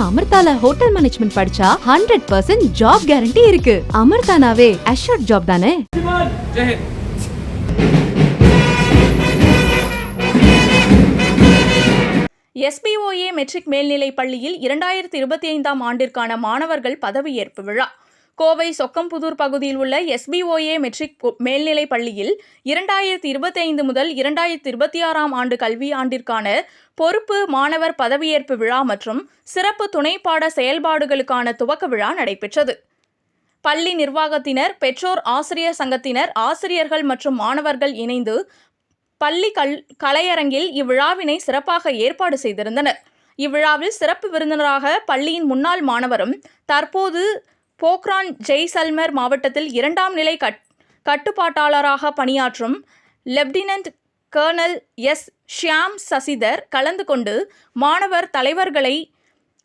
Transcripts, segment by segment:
நம்ம அமிர்தால hotel management படிச்சா ஹண்ட்ரட் பர்சன்ட் ஜாப் கேரண்டி இருக்கு. அமிர்தானாவே அஷோர்ட் ஜாப் தானே? எஸ்பிஓஏ மெட்ரிக் மேல்நிலை பள்ளியில் இரண்டாயிரத்தி இருபத்தி ஐந்தாம் ஆண்டிற்கான மாணவர்கள் பதவியேற்பு விழா. கோவை சொக்கம்புதூர் பகுதியில் உள்ள எஸ்பிஓஏ மெட்ரிக் மேல்நிலைப் பள்ளியில் இரண்டாயிரத்தி இருபத்தைந்து முதல் இரண்டாயிரத்தி இருபத்தி ஆறாம் ஆண்டு கல்வி ஆண்டிற்கான பொறுப்பு மாணவர் பதவியேற்பு விழா மற்றும் சிறப்பு துணைப்பாட செயல்பாடுகளுக்கான துவக்க விழா நடைபெற்றது. பள்ளி நிர்வாகத்தினர் பெற்றோர் ஆசிரியர் சங்கத்தினர் ஆசிரியர்கள் மற்றும் மாணவர்கள் இணைந்து பள்ளி கல் கலையரங்கில் இவ்விழாவினை சிறப்பாக ஏற்பாடு செய்திருந்தனர். இவ்விழாவில் சிறப்பு விருந்தினராக பள்ளியின் முன்னாள் மாணவரும் தற்போது போக்ரான் ஜெய்சல்மர் மாவட்டத்தில் இரண்டாம் நிலை கட் கட்டுப்பாட்டாளராக பணியாற்றும் lieutenant colonel S. Shyam Sasidhar கலந்து கொண்டு மாணவர் தலைவர்களை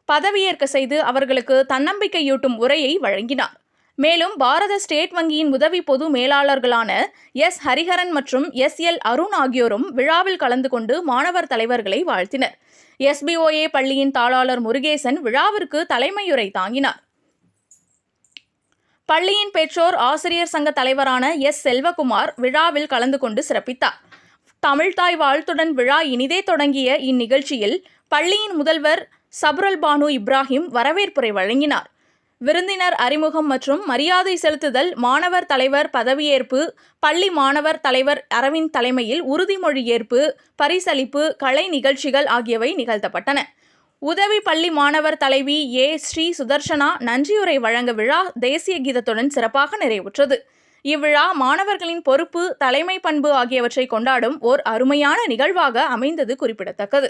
பதவியேற்க செய்து அவர்களுக்கு தன்னம்பிக்கையூட்டும் உரையை வழங்கினார். மேலும் பாரத ஸ்டேட் வங்கியின் உதவி பொது மேலாளர்களான எஸ். ஹரிஹரன் மற்றும் எஸ். எல். அருண் ஆகியோரும் விழாவில் கலந்து கொண்டு மாணவர் தலைவர்களை வாழ்த்தினர். எஸ்பிஓஏ பள்ளியின் தாளாளர் முருகேசன் விழாவிற்கு தலைமையுரை தாங்கினார். பள்ளியின் பெற்றோர் ஆசிரியர் சங்க தலைவரான எஸ் செல்வகுமார் விழாவில் கலந்து கொண்டு சிறப்பித்தார். தமிழ்தாய் வாழ்த்துடன் விழா இனிதே தொடங்கிய இந்நிகழ்ச்சியில் பள்ளியின் முதல்வர் சப்ரல் பானு இப்ராஹிம் வரவேற்புரை வழங்கினார். விருந்தினர் அறிமுகம் மற்றும் மரியாதை செலுத்துதல் மாணவர் தலைவர் பதவியேற்பு பள்ளி மாணவர் தலைவர் அரவிந்த் தலைமையில் உறுதிமொழி ஏற்பு பரிசளிப்பு கலை நிகழ்ச்சிகள் ஆகியவை நிகழ்த்தப்பட்டன. உதவி பள்ளி மாணவர் தலைவி ஏ. ஸ்ரீ. சுதர்ஷனா நன்றியுரை வழங்க விழா தேசிய கீதத்துடன் சிறப்பாக நிறைவுற்றது. இவ்விழா மாணவர்களின் பொறுப்பு தலைமை பண்பு ஆகியவற்றை கொண்டாடும் ஓர் அருமையான நிகழ்வாக அமைந்தது குறிப்பிடத்தக்கது.